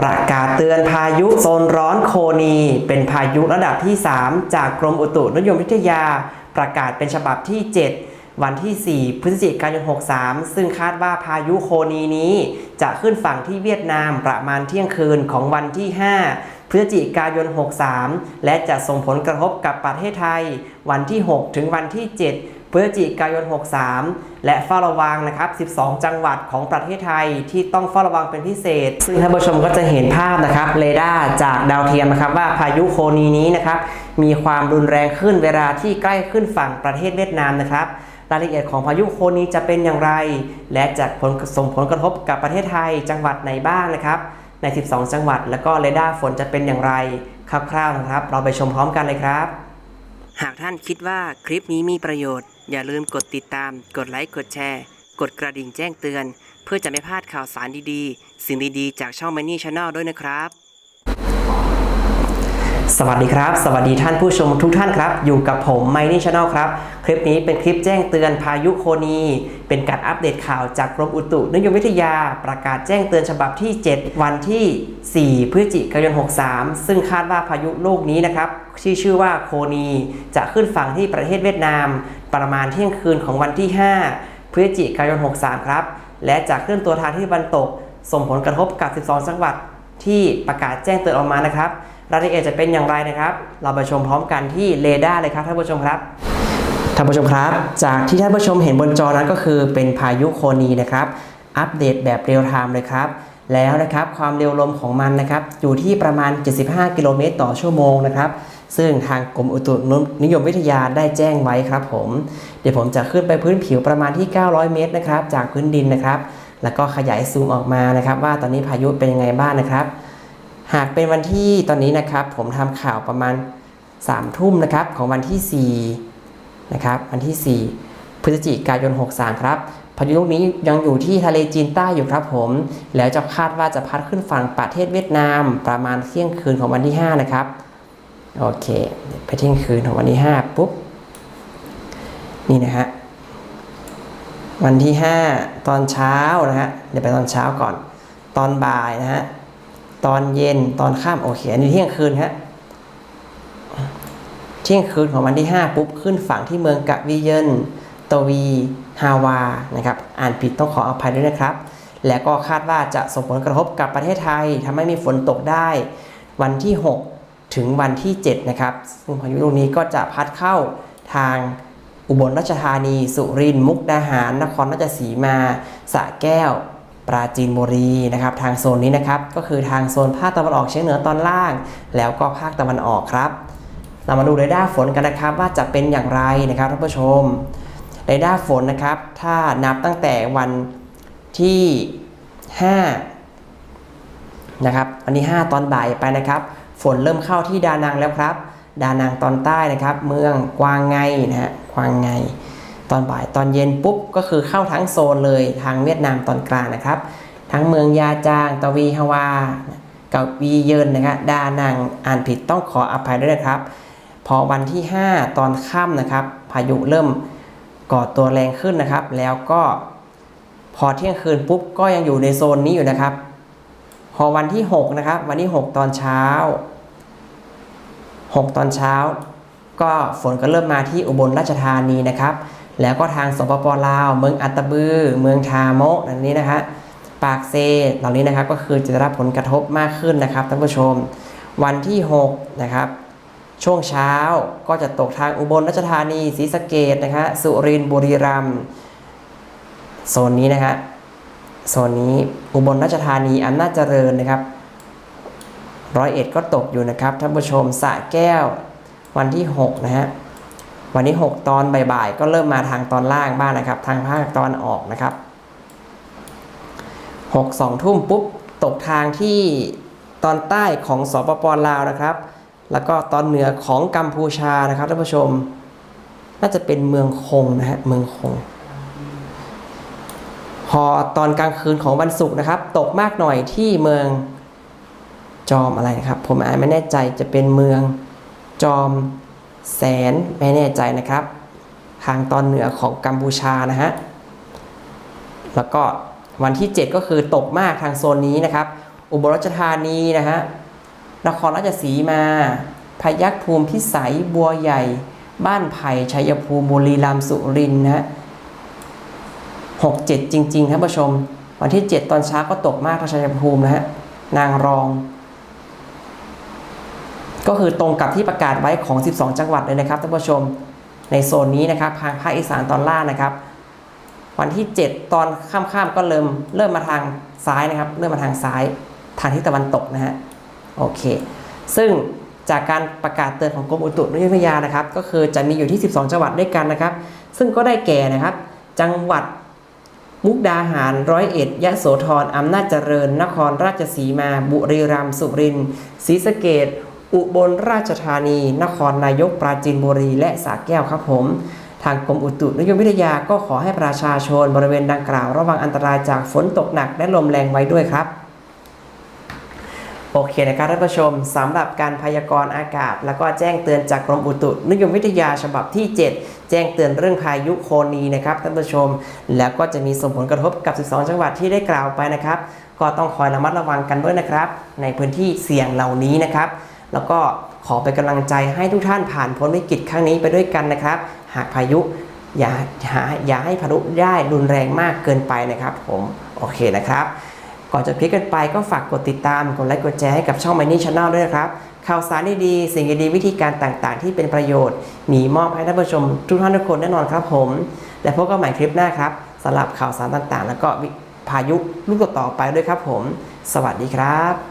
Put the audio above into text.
ประกาศเตือนพายุโซนร้อนโคนี เป็นพายุระดับที่ 3 จากกรมอุตุนิยมวิทยา ประกาศเป็นฉบับที่ 7 วันที่ 4 พฤศจิกายน 63 ซึ่งคาดว่าพายุโคนีนี้ จะขึ้นฝั่งที่เวียดนามประมาณเที่ยงคืนของวันที่ 5 พฤศจิกายน 63 และจะส่งผลกระทบกับประเทศไทย วันที่ 6 ถึงวันที่ 7 พฤศจิกายน 63 และเฝ้าระวังนะครับ 12 จังหวัดของประเทศไทยที่ต้องเฝ้าระวังเป็นพิเศษ ซึ่งท่านผู้ชมก็จะเห็นภาพนะครับเรดาร์จากดาวเทียมนะครับว่าพายุโคนีนี้นะครับมีความรุนแรงขึ้นเวลาที่ใกล้ขึ้นฝั่งประเทศเวียดนามนะครับรายละเอียดของพายุโคนีจะเป็นอย่างไร และจะผลส่งผลกระทบกับประเทศไทยจังหวัดไหนบ้างนะครับ ใน 12 จังหวัด แล้วก็เรดาร์ฝนจะเป็นอย่างไร คร่าวๆนะครับ เราไปชมพร้อมกันเลยครับ หากท่านคิดว่าคลิปนี้มีประโยชน์ อย่าลืมกดติดตาม กดไลค์ กดแชร์ กดกระดิ่งแจ้งเตือน เพื่อจะไม่พลาดข่าวสารดีๆ สิ่งดีๆ จากช่อง Money Channel ด้วยนะครับ สวัสดีครับ สวัสดีท่านผู้ชมทุกท่านครับ อยู่กับผม m i n y Channel ครับ คลิปนี้เป็นคลิปแจ้งเตือนพายุโคนี เป็นการอัปเดตข่าวจากกรมอุตุนิยมวิทยา ประกาศแจ้งเตือนฉบับที่ 7 วันที่ 4 พฤศจิกายน 63 ซึ่งคาดว่าพายุลูกนี้นะครับที่ชื่อว่าโคนี จะขึ้นฝั่งที่ประเทศเวียดนาม ประมาณเที่ยงคืนของวันที่ 5 พฤศจิกายน 63 ครับ และจะเคลื่อนตัวทางที่ตะวันตก ส่งผลกระทบกับ 12 จังหวัดที่ประกาศแจ้งเตือนออกมานะครับ รายละเอียดจะเป็นอย่างไรนะครับ เราไปชมพร้อมกันที่เรดาร์เลยครับท่านผู้ชมครับท่านผู้ชมครับ จากที่ท่านผู้ชมเห็นบนจอนั้นก็คือเป็นพายุโคนีนะครับ อัปเดตแบบเรียลไทม์เลยครับ แล้วนะครับความเร็วลมของมันนะครับอยู่ที่ประมาณ 75 กิโลเมตรต่อชั่วโมงนะครับซึ่งทางกรมอุตุนิยมวิทยาได้แจ้งไว้ครับผม เดี๋ยวผมจะขึ้นไปพื้นผิวประมาณที่ 900 เมตรนะครับ จากพื้นดินนะครับ แล้วก็ขยายซูมออกมานะครับ ว่าตอนนี้พายุเป็นยังไงบ้างนะครับ หากเป็นวันที่ตอนนี้นะครับ ผมทำข่าวประมาณ3ทุ่มนะครับของวันที่4นะครับวันที่ 4 พฤศจิกายน 63 ครับพายุลูกนี้ยังอยู่ที่ทะเลจีนใต้อยู่ครับผม แล้วจะคาดว่าจะพัดขึ้นฝั่งประเทศเวียดนามประมาณเที่ยงคืนของวันที่ 5 นะครับโอเค ไปเที่ยงคืนของวันที่ 5 ปุ๊บ นี่นะฮะวันที่ 5 ตอนเช้านะฮะเดี๋ยวไปตอนเช้าก่อน ตอนบ่ายนะฮะ ตอนเย็นตอนค่ำโอเคอันนี้เที่ยงคืนฮะเที่ยงคืนของวันที่ 5 ปุ๊บขึ้นฝั่งที่เมืองกะวิเยนตวีฮาวานะครับอ่านผิดต้องขออภัยด้วยนะครับ และก็คาดว่าจะส่งผลกระทบกับประเทศไทยทำให้มีฝนตกได้ วันที่ 6 ถึงวันที่ 7 นะครับ ซึ่งพายุลูกนี้ก็จะพัดเข้าทางอุบลราชธานี สุรินทร์มุกดาหาร นครราชสีมาสระแก้ว ปราจีนบุรีนะครับ ทางโซนนี้นะครับก็คือทางโซนภาคตะวันออกเฉียงเหนือตอนล่าง แล้วก็ภาคตะวันออกครับ เรามาดูเรดาร์ฝนกันนะครับ ว่าจะเป็นอย่างไรนะครับท่านผู้ชมเรดาร์ฝนนะครับ ถ้านับตั้งแต่วันที่5นะครับวันที่ 5 ตอนบ่ายไปนะครับ ฝนเริ่มเข้าที่ดานังแล้วครับ ดานังตอนใต้นะครับ เมืองกวางไงนะฮะกวางไง ตอนบ่ายตอนเย็นปุ๊บก็คือเข้าทั้งโซนเลยทางเวียดนามตอนกลางนะครับ ทั้งเมืองยาจางตวีฮาวากับวีเยินนะครับดานังอ่านผิดต้องขออภัยด้วยนะครับ พอวันที่ 5 ตอนค่ำนะครับ พายุเริ่มก่อตัวแรงขึ้นนะครับ แล้วก็พอเที่ยงคืนปุ๊บก็ยังอยู่ในโซนนี้อยู่นะครับ พอวันที่ 6 นะครับ วันที่ 6 ตอนเช้า 6 ตอนเช้า ก็ฝนก็เริ่มมาที่อุบลราชธานีนะครับ แล้วก็ทางสปปลาว เมืองอัตบือ เมืองทาโมะอันนี้นะฮะปากเซเหล่านี้นะครับก็คือจะได้รับผลกระทบมากขึ้นนะครับท่านผู้ชม วันที่6นะครับช่วงเช้าก็จะตกทางอุบลราชธานีศรีสะเกดนะครับสุรินทร์บุรีรัมย์โซนนี้นะฮะโซนนี้อุบลราชธานีอำนาจเจริญนะครับร้อยเอ็ดก็ตกอยู่นะครับท่านผู้ชมสะแก้ววันที่6นะฮะ วันที่6ตอนบ่ายๆก็เริ่มมาทางตอนล่างบ้างนะครับ ทางภาคตอนออกนะครับ 6 2 ทุ่มปุ๊บตกทางที่ตอนใต้ของสปปลาวนะครับ แล้วก็ตอนเหนือของกัมพูชานะครับท่านผู้ชม น่าจะเป็นเมืองคงนะฮะเมืองคง พอตอนกลางคืนของวันศุกร์นะครับ ตกมากหน่อยที่เมืองจอมอะไรนะครับ ผมอ่านไม่แน่ใจจะเป็นเมืองจอม แสนไม่แน่ใจนะครับ ทางตอนเหนือของกัมพูชานะฮะ แล้วก็วันที่ 7 ก็คือตกมากทางโซนนี้นะครับ อุบลราชธานีนะฮะ นครราชสีมา พยัคฆ์ภูมิพิสัย บัวใหญ่ บ้านไผ่ชัยภูมิบุรีรัมย์สุรินทร์นะฮะหกเจ็ดจริงๆท่านผู้ชม วันที่ 7 ตอนเช้าก็ตกมากทางชัยภูมินะฮะ นางรอง ก็คือตรงกับที่ประกาศไว้ของ 12 จังหวัดเลยนะครับท่านผู้ชมในโซนนี้นะครับทางภาคอีสานตอนล่างนะครับ วันที่ 7 ตอนค่ำๆก็เริ่มเริ่มมาทางซ้ายนะครับ เริ่มมาทางซ้ายทางทิศตะวันตกนะฮะโอเค ซึ่งจากการประกาศเตือนของกรมอุตุนิยมวิทยานะครับ ก็คือจะมีอยู่ที่ 12 จังหวัดด้วยกันนะครับ ซึ่งก็ได้แก่นะครับ จังหวัดมุกดาหารร้อยเอ็ดยะโสธรอำนาจเจริญ นครราชสีมา บุรีรัมย์สุรินทร์ศรีสะเกด อุบลราชธานี นครนายกปราจีนบุรี และสระแก้วครับผม ทางกรมอุตุนิยมวิทยาก็ขอให้ประชาชนบริเวณดังกล่าว ระวังอันตรายจากฝนตกหนักและลมแรงไว้ด้วยครับ โอเคนะครับท่านผู้ชมสำหรับการพยากรณ์อากาศ แล้วก็แจ้งเตือนจากกรมอุตุนิยมวิทยาฉบับที่7แจ้งเตือนเรื่องพายุโคนีนะครับท่านผู้ชม แล้วก็จะมีส่งผลกระทบกับ 12 จังหวัดที่ได้กล่าวไปนะครับ ก็ต้องคอยระมัดระวังกันด้วยนะครับ ในพื้นที่เสี่ยงเหล่านี้นะครับ แล้วก็ขอเป็นกำลังใจให้ทุกท่านผ่านพ้นวิกฤตครั้งนี้ไปด้วยกันนะครับ หากพายุอย่าอย่าอย่าให้พายุได้รุนแรงมากเกินไปนะครับ ผมโอเคนะครับ ก่อนจะคลิกันไปก็ฝากกดติดตามกดไลค์กดแชร์ให้กับช่อง Money Channel ด้วยนะครับข่าวสารดีๆสิ่งดีๆวิธีการต่างๆ ที่เป็นประโยชน์ มีมอบให้ท่านผู้ชมทุกท่านทุกคนแน่นอนครับผม และพบกันใหม่คลิปหน้าครับสำหรับข่าวสารต่างๆ แล้วก็พายุลูกต่อไปด้วยครับผม สวัสดีครับ